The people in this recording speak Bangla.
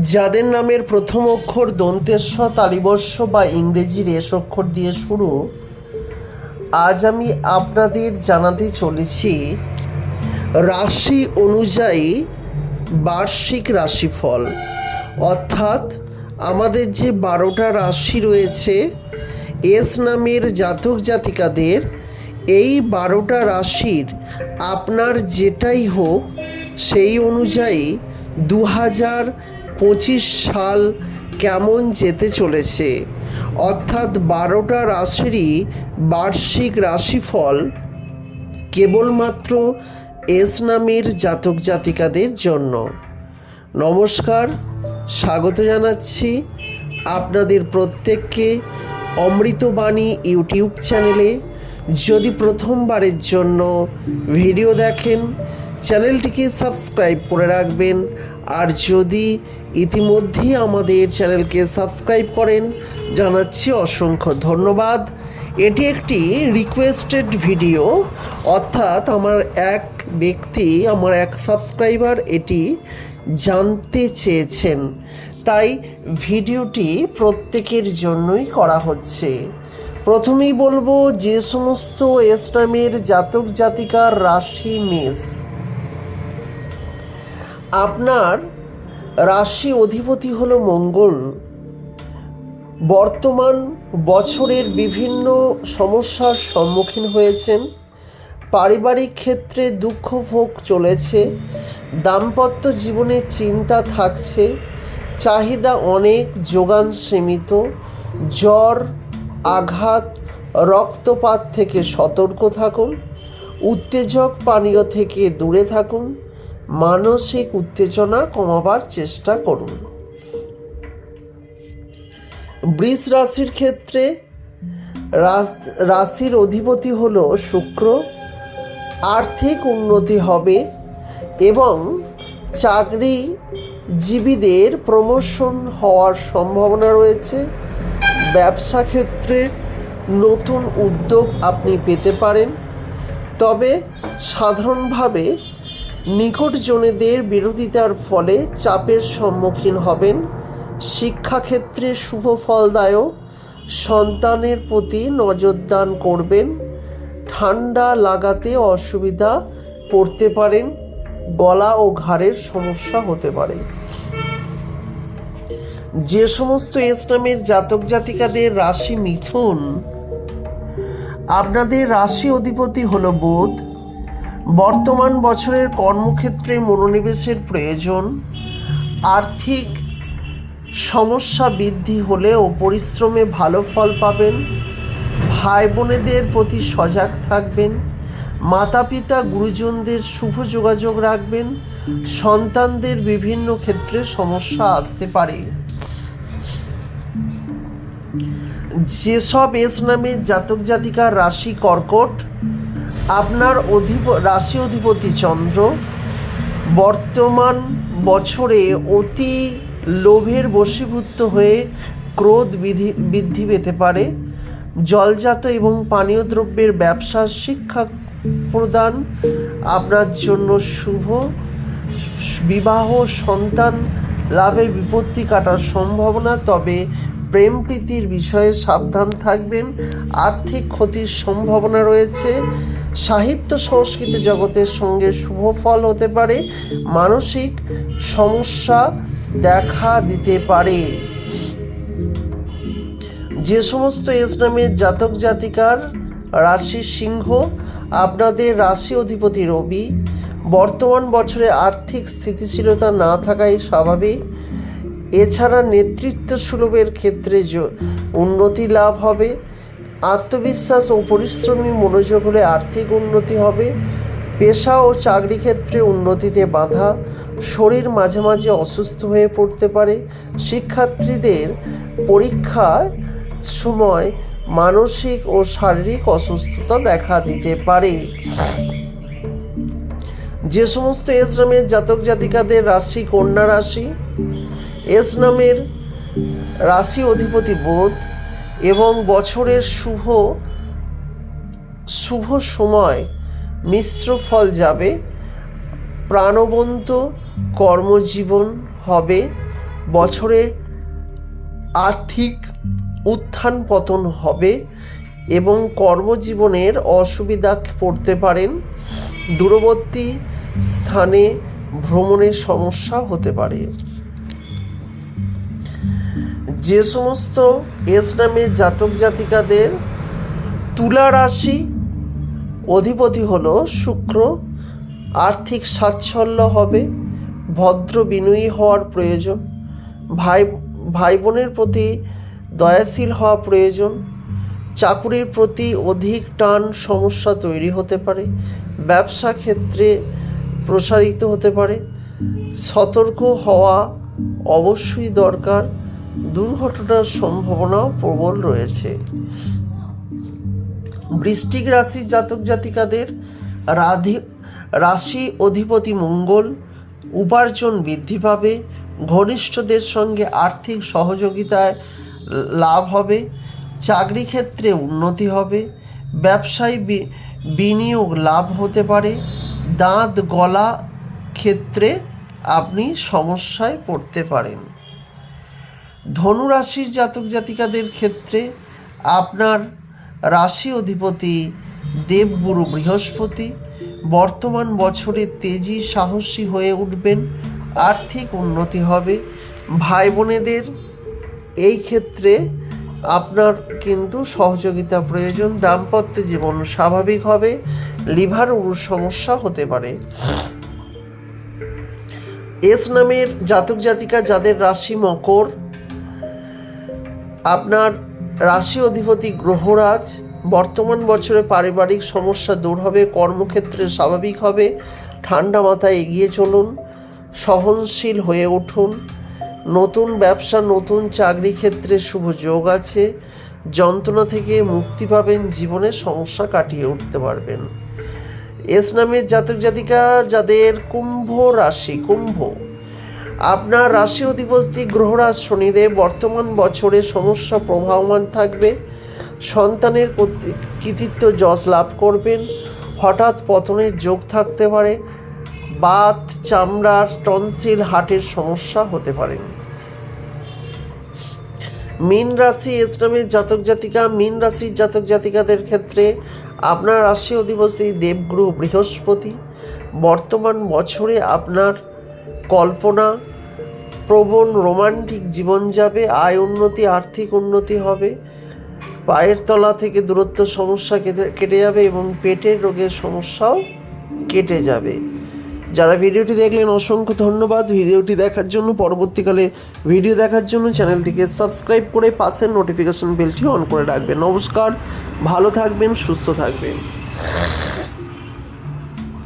যাদের নামের প্রথম অক্ষর দন্তেস্ব তালিবস্য বা ইংরেজির রেশ অক্ষর দিয়ে শুরু, আজ আমি আপনাদের জানাতে চলেছি রাশি অনুযায়ী বার্ষিক রাশিফল। অর্থাৎ আমাদের যে বারোটা রাশি রয়েছে, এস নামের জাতক জাতিকাদের, এই বারোটা রাশির আপনার যেটাই হোক, সেই অনুযায়ী দু হাজার পঁচিশ সাল কেমন যেতে চলেছে? অর্থাৎ বারোটা রাশিরই বার্ষিক রাশিফল কেবলমাত্র এস নামের জাতক জাতিকাদের জন্য। নমস্কার, স্বাগত জানাচ্ছি আপনাদের প্রত্যেককে অমৃতবাণী ইউটিউব চ্যানেলে। যদি প্রথমবারের জন্য ভিডিও দেখেন, চ্যানেলটিকে সাবস্ক্রাইব করে রাখবেন আর যদি ইতিমধ্যেই আমাদের চ্যানেলকে সাবস্ক্রাইব করেন, জানাচ্ছি অসংখ্য ধন্যবাদ। এটি একটি রিকোয়েস্টেড ভিডিও অর্থাৎ আমার এক ব্যক্তি, আমার এক সাবস্ক্রাইবার এটি জানতে চেয়েছেন। তাই ভিডিওটি প্রত্যেকের জন্যই করা হচ্ছে। প্রথমেই বলব যে সমস্ত এসনামের জাতক জাতিকার রাশি মেষ। আপনার রাশি অধিপতি হলো মঙ্গল। বর্তমান বছরের বিভিন্ন সমস্যার সম্মুখীন হয়েছেন। পারিবারিক ক্ষেত্রে দুঃখ ভোগ চলেছে। দাম্পত্য জীবনে চিন্তা থাকছে। চাহিদা অনেক, যোগান সীমিত। জ্বর, আঘাত, রক্তপাত থেকে সতর্ক থাকুন। উত্তেজক পানীয় থেকে দূরে থাকুন। মানসিক উত্তেজনা কমাবার চেষ্টা করুন। বৃষ রাশির ক্ষেত্রে রাশির অধিপতি হল শুক্র। আর্থিক উন্নতি হবে এবং চাকরিজীবীদের প্রমোশন হওয়ার সম্ভাবনা রয়েছে। ব্যবসা ক্ষেত্রে নতুন উদ্যোগ আপনি পেতে পারেন। তবে সাধারণভাবে নিকটজনেদের বিরোধিতার ফলে চাপের সম্মুখীন হবেন শিক্ষাক্ষেত্রে শুভ ফলদায়ক, সন্তানের প্রতি নজরদান করবেন, ঠান্ডা লাগাতে অসুবিধা পড়তে পারেন, গলা ও ঘাড়ের সমস্যা হতে পারে। যে সমস্ত ইসলামের জাতক জাতিকাদের রাশি মিথুন, আপনাদের রাশি অধিপতি হলো বুধ। বর্তমান বছরের কর্মক্ষেত্রে মনোনিবেশের প্রয়োজন, আর্থিক সমস্যা বৃদ্ধি হলেও পরিশ্রমে ভালো ফল পাবেন ভাই বোনেদের প্রতি সজাগ থাকবেন মাতা পিতা গুরুজনদের শুভ যোগাযোগ রাখবেন, সন্তানদের বিভিন্ন ক্ষেত্রে সমস্যা আসতে পারে। যেসব এস নামে জাতক জাতিকার রাশি কর্কট আপনার অধিপ, রাশি অধিপতি চন্দ্র, বর্তমান বছরে অতি লোভের বশীভূত হয়ে ক্রোধ বিধি, বৃদ্ধি পেতে পারে। জলজাত এবং পানীয় দ্রব্যের ব্যবসা, শিক্ষা প্রদান আপনার জন্য শুভ। বিবাহ, সন্তান লাভে বিপত্তি কাটার সম্ভাবনা, তবে প্রেম প্রীতির বিষয়ে সাবধান থাকবেন। আর্থিক ক্ষতির সম্ভাবনা রয়েছে। সাহিত্য সংস্কৃতি জগতের সঙ্গে শুভ ফল হতে পারে, মানসিক সমস্যা দেখা দিতে পারে। যে সমস্ত ইসলামের জাতক জাতিকার রাশি সিংহ, আপনাদের রাশি অধিপতি রবি, বর্তমান বছরে আর্থিক স্থিতিশীলতা না থাকাই স্বাভাবিক। এছাড়া নেতৃত্ব সুলভের ক্ষেত্রে উন্নতি লাভ হবে। আত্মবিশ্বাস ও পরিশ্রমী মনোযোগ হলে আর্থিক উন্নতি হবে। পেশা ও চাকরি ক্ষেত্রে উন্নতিতে বাধা। শরীর মাঝে মাঝে অসুস্থ হয়ে পড়তে পারে। শিক্ষার্থীদের পরীক্ষার সময় মানসিক ও শারীরিক অসুস্থতা দেখা দিতে পারে। যে সমস্ত এস নামের জাতক জাতিকাদের রাশি কন্যা রাশি, এস নামের রাশি অধিপতি বোধ এবং বছরের শুভ শুভ সময় মিশ্র ফল যাবে। প্রাণবন্ত কর্মজীবন হবে। বছরে আর্থিক উত্থান পতন হবে এবং কর্মজীবনের অসুবিধা পড়তে পারেন। দূরবর্তী স্থানে ভ্রমণের সমস্যা হতে পারে। যে সমস্ত এস নামের জাতক জাতিকাদের তুলা রাশি অধিপতি হলো শুক্র, আর্থিক সাচ্ছল্য হবে, ভদ্র বিনয়ী হওয়ার প্রয়োজন, ভাই ভাই বোনের প্রতি দয়াশীল হওয়া প্রয়োজন, চাকুরির প্রতি অধিক টান সমস্যা তৈরি হতে পারে, ব্যবসা ক্ষেত্রে প্রসারিত হতে পারে, সতর্ক হওয়া অবশ্যই দরকার। দুর্ঘটনার সম্ভাবনাও প্রবল রয়েছে। বৃষ্টিক রাশির জাতক জাতিকাদের রাধি, রাশি অধিপতি মঙ্গল, উপার্জন বৃদ্ধি পাবে, ঘনিষ্ঠদের সঙ্গে আর্থিক সহযোগিতায় লাভ হবে, চাকরি ক্ষেত্রে উন্নতি হবে, ব্যবসায় বিনিয়োগ লাভ হতে পারে, দাঁত গলা ক্ষেত্রে আপনি সমস্যায় পড়তে পারেন। ধনু রাশির জাতক জাতিকাদের ক্ষেত্রে আপনার রাশি অধিপতি দেবগুরু বৃহস্পতি বর্তমান বছরে তেজি সাহসী হয়ে উঠবেন, আর্থিক উন্নতি হবে। ভাই বোনেদের এই ক্ষেত্রে আপনার কিন্তু সহযোগিতা প্রয়োজন, দাম্পত্য জীবন স্বাভাবিক হবে, লিভার সমস্যা হতে পারে। এস নামের জাতক জাতিকা যাদের রাশি মকর আপনার রাশি অধিপতি গ্রহরাজ বর্তমান বছরে পারিবারিক সমস্যা দূর হবে, কর্মক্ষেত্রে স্বাভাবিক হবে, ঠান্ডা মাথায় এগিয়ে চলুন, সহনশীল হয়ে উঠুন, নতুন ব্যবসা, নতুন চাকরি ক্ষেত্রে শুভ যোগ আছে, যন্ত্রণা থেকে মুক্তি পাবেন, জীবনে সমস্যা কাটিয়ে উঠতে পারবেন। এস নামের জাতক জাতিকা যাদের কুম্ভ রাশি, কুম্ভ। আপনার রাশি অধিপতি গ্রহরাজ শনিদেব। বর্তমান বছরে সমস্যা প্রবাহমান থাকবে। সন্তানের কৃতিত্ব যশ লাভ করবেন। হঠাৎ পতনের যোগ থাকতে পারে। বাত চামড়ার টনসিল, হার্টের সমস্যা হতে পারে। মীন রাশি ইসলামের জাতক জাতিকা, মীন রাশির জাতক জাতিকাদের ক্ষেত্রে আপনার রাশি অধিপতি দেবগুরু বৃহস্পতি। বর্তমান বছরে আপনার কল্পনা প্রবণ রোমান্টিক জীবন যাবে, আয় উন্নতি, আর্থিক উন্নতি হবে। পায়ের তলা থেকে দূরত্ব সমস্যা কেটে যাবে এবং পেটের রোগের সমস্যাও কেটে যাবে। যারা ভিডিওটি দেখলেন, অসংখ্য ধন্যবাদ। ভিডিওটি দেখার জন্য, পরবর্তীকালে ভিডিও দেখার জন্য চ্যানেলটিকে সাবস্ক্রাইব করে পাশের নোটিফিকেশন বেলটি অন করে রাখবেন। নমস্কার, ভালো থাকবেন, সুস্থ থাকবেন।